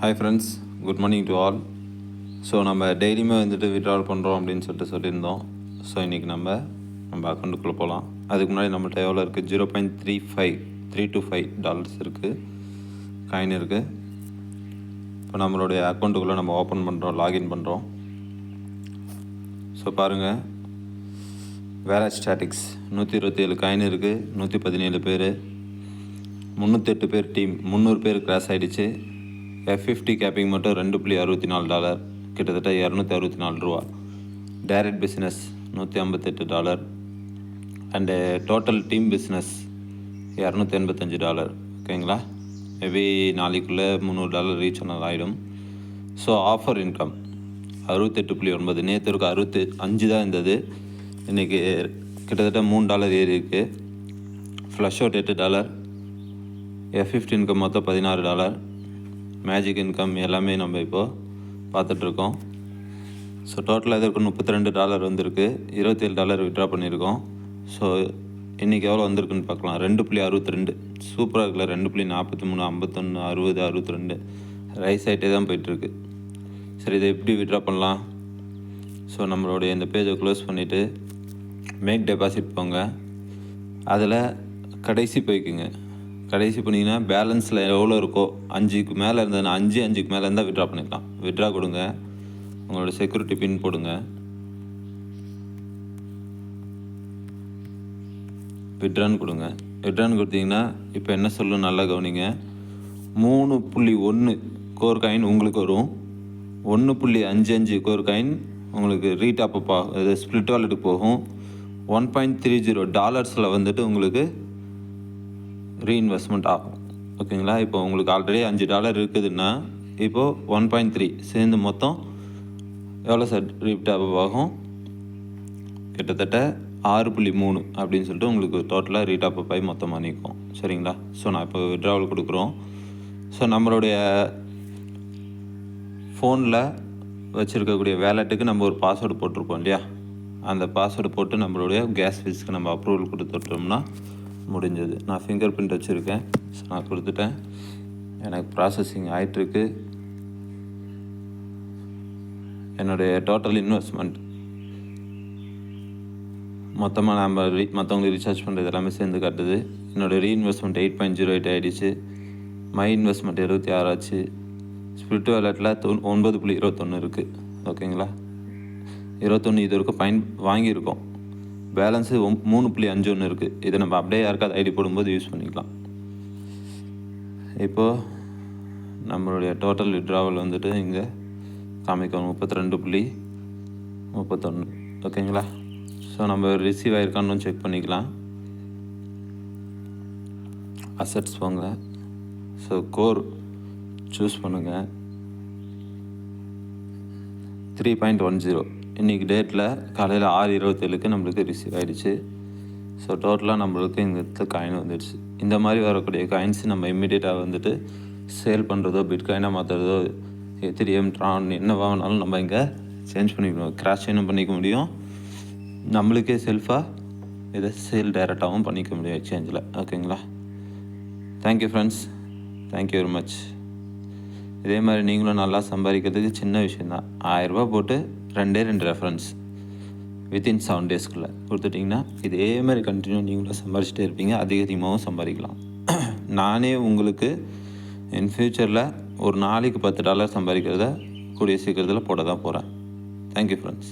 Hi friends good morning to all so நம்ம டெய்லியுமே வந்துட்டு விட்ரால் பண்ணுறோம் அப்படின்னு சொல்லிட்டு சொல்லியிருந்தோம். ஸோ இன்றைக்கி நம்ம நம்ம அக்கௌண்ட்டுக்குள்ளே போகலாம் அதுக்கு முன்னாடி நம்மள்ட்ட எவ்வளோ இருக்குது zero point three five three two five dollars இருக்குது காயின் இருக்குது இப்போ நம்மளுடைய அக்கௌண்ட்டுக்குள்ளே நம்ம ஓப்பன் பண்ணுறோம் லாகின் பண்ணுறோம் ஸோ பாருங்கள் வேற ஸ்டாட்டிக்ஸ் நூற்றி இருபத்தி ஏழு காயின் இருக்குது நூற்றி பதினேழு பேர். முந்நூற்றெட்டு பேர் டீம் முந்நூறு பேர் கிராஸ் ஆகிடுச்சு எஃப் ஃபிஃப்டி கேப்பிங் மட்டும் ரெண்டு புள்ளி அறுபத்தி நாலு டாலர் கிட்டத்தட்ட இரநூத்தி அறுபத்தி நாலு ரூபா. டைரக்ட் பிஸ்னஸ் நூற்றி ஐம்பத்தெட்டு dollar and total team business இரநூத்தி எண்பத்தஞ்சு டாலர் ஓகேங்களா? மேபி நாளைக்குள்ளே முந்நூறு டாலர் ரீச் ஆனால் ஆகிடும் ஸோ ஆஃபர் இன்கம் அறுபத்தெட்டு புள்ளி ஒன்பது. நேற்று இருக்க அறுபத்தி அஞ்சு தான் இருந்தது. இன்றைக்கி கிட்டத்தட்ட மூணு டாலர் ஏறி இருக்குது ஃப்ளஷ் அவுட் எட்டு டாலர் எஃப் ஃபிஃப்டி இன்கம் மொத்தம் பதினாறு டாலர் மேஜிக் இன்கம் எல்லாமே நம்ம இப்போது பார்த்துட்ருக்கோம். ஸோ டோட்டலாக இதற்கு முப்பத்தி ரெண்டு டாலர் வந்திருக்கு. இருபத்தேழு டாலர் விட்ரா பண்ணியிருக்கோம். ஸோ இன்றைக்கி எவ்வளோ வந்திருக்குன்னு பார்க்கலாம். ரெண்டு புள்ளி அறுபத்தி ரெண்டு சூப்பராக இருக்குல்ல ரெண்டு புள்ளி நாற்பத்தி மூணு ஐம்பத்தொன்று அறுபது அறுபத்தி ரெண்டு ரைஸ் ஆகிட்டே தான் போயிட்டுருக்கு சரி இதை எப்படி விட்ரா பண்ணலாம்? ஸோ நம்மளுடைய இந்த பேஜை க்ளோஸ் பண்ணிவிட்டு மேக் டெபாசிட் போங்க. அதில் கடைசி போய்க்குங்க. கடைசி பண்ணிங்கன்னா பேலன்ஸில் எவ்வளோ இருக்கோ அஞ்சுக்கு மேலே இருந்ததுன்னா அஞ்சு அஞ்சுக்கு மேலே இருந்தால் விட்ரா பண்ணிக்கலாம். விட்ரா கொடுங்க. உங்களோட செக்யூரிட்டி பின் போடுங்க. விட்ரான் கொடுங்க. விட்ரான் கொடுத்தீங்கன்னா இப்போ என்ன சொல்லணும் நல்லா கவனிங்க. மூணு புள்ளி ஒன்று கோர் காயின் உங்களுக்கு வரும். ஒன்று புள்ளி அஞ்சு அஞ்சு கோர் காயின் உங்களுக்கு ரீடாப் ஆகும் இது ஸ்ப்ளிட் வாலெட்டுக்கு போகும். ஒன் பாயிண்ட் த்ரீ ஜீரோ டாலர்ஸில் வந்துட்டு உங்களுக்கு ரீஇன்வெஸ்ட்மெண்ட் ஆகும். ஓகேங்களா? இப்போ உங்களுக்கு ஆல்ரெடி அஞ்சு டாலர் இருக்குதுன்னா இப்போது ஒன் பாயிண்ட் த்ரீ சேர்ந்து மொத்தம் எவ்வளோ சார் ரீப்டாப் ஆகும். கிட்டத்தட்ட ஆறு புள்ளி மூணு அப்படின்னு சொல்லிட்டு உங்களுக்கு டோட்டலாக ரீடாப் ஆகி மொத்தமாக நிற்கும் சரிங்களா? ஸோ நான் இப்போ விட்ராவல் கொடுக்குறோம். ஸோ நம்மளுடைய ஃபோனில் வச்சுருக்கக்கூடிய வேலெட்டுக்கு நம்ம ஒரு பாஸ்வேர்டு போட்டிருப்போம் இல்லையா? அந்த பாஸ்வேர்டு போட்டு நம்மளுடைய கேஸ் ஃபீஸ்க்கு நம்ம அப்ரூவல் கொடுத்துட்டோம்னா முடிஞ்சது. நான் ஃபிங்கர் பிரிண்ட் வச்சுருக்கேன். ஸோ நான் கொடுத்துட்டேன். எனக்கு ப்ராசஸிங் ஆகிட்டுருக்கு என்னுடைய டோட்டல் இன்வெஸ்ட்மெண்ட் மொத்தமாக நம்ம ரீ மற்றவங்களுக்கு ரீசார்ஜ் பண்ணுறது எல்லாமே சேர்ந்து காட்டுது. என்னோடய reinvestment eight point zero eight ஆகிடுச்சு மை இன்வெஸ்ட்மெண்ட் இருபத்தி ஆறாச்சு ஸ்பிரிட் வேலெட்டில் தொ ஒன்பது புள்ளி இருபத்தொன்று இருக்குது ஓகேங்களா இருபத்தொன்று இது வரைக்கும் பயன் வாங்கியிருக்கோம். பேலன்ஸு ஒம் மூணு புள்ளி அஞ்சு ஒன்று இருக்குது இதை நம்ம அப்படியே யாருக்காவது ஐடி போடும்போது யூஸ் பண்ணிக்கலாம். இப்போது நம்மளுடைய டோட்டல் விட்ராவல் வந்துட்டு இங்கே காமிக்கும். முப்பத்தி ரெண்டு புள்ளி முப்பத்தொன்று ஓகேங்களா? ஸோ நம்ம ரிசீவ் ஆகிருக்கான்னு செக் பண்ணிக்கலாம். அசட்ஸ் போங்க. ஸோ கோர் சூஸ் பண்ணுங்கள் த்ரீ பாயிண்ட் ஒன் ஜீரோ இன்றைக்கி டேட்டில் காலையில் ஆறு இருபத்தேழுக்கு நம்மளுக்கு ரிசீவ் ஆகிடுச்சு ஸோ டோட்டலாக நம்மளுக்கு இந்த இடத்துல காயின் வந்துடுச்சு. இந்த மாதிரி வரக்கூடிய காயின்ஸ் நம்ம இம்மிடியேட்டாக வந்துட்டு சேல் பண்ணுறதோ பிட்காயினாக மாற்றுறதோ எத்திரியம் ட்ரான் என்ன வேணாலும் நம்ம இங்கே சேஞ்ச் பண்ணிக்கணும். கிராஷ் சேனும் பண்ணிக்க முடியும்? நம்மளுக்கே செல்ஃபாக இதை சேல் டைரெக்டாகவும் பண்ணிக்க முடியும் எக்ஸ்சேஞ்சில் ஓகேங்களா thank you friends thank you very much இதே மாதிரி நீங்களும் நல்லா சம்பாதிக்கிறதுக்கு சின்ன விஷயந்தான் ஆயிரரூபா போட்டு ரெண்டே ரெண்டு ரெஃபரன்ஸ் வித்தின் செவன் டேஸ்க்குள்ளே கொடுத்துட்டிங்கன்னா இதே மாதிரி கண்டினியூ நீங்களும் சம்பாதிச்சிட்டே இருப்பீங்க. அதிக அதிகமாகவும் சம்பாதிக்கலாம். நானே உங்களுக்கு இன் ஃப்யூச்சரில் ஒரு நாளைக்கு பத்து டாலர் சம்பாதிக்கிறத கூடிய சீக்கிரத்தில் போட தான் போகிறேன் தேங்க்யூ ஃப்ரெண்ட்ஸ்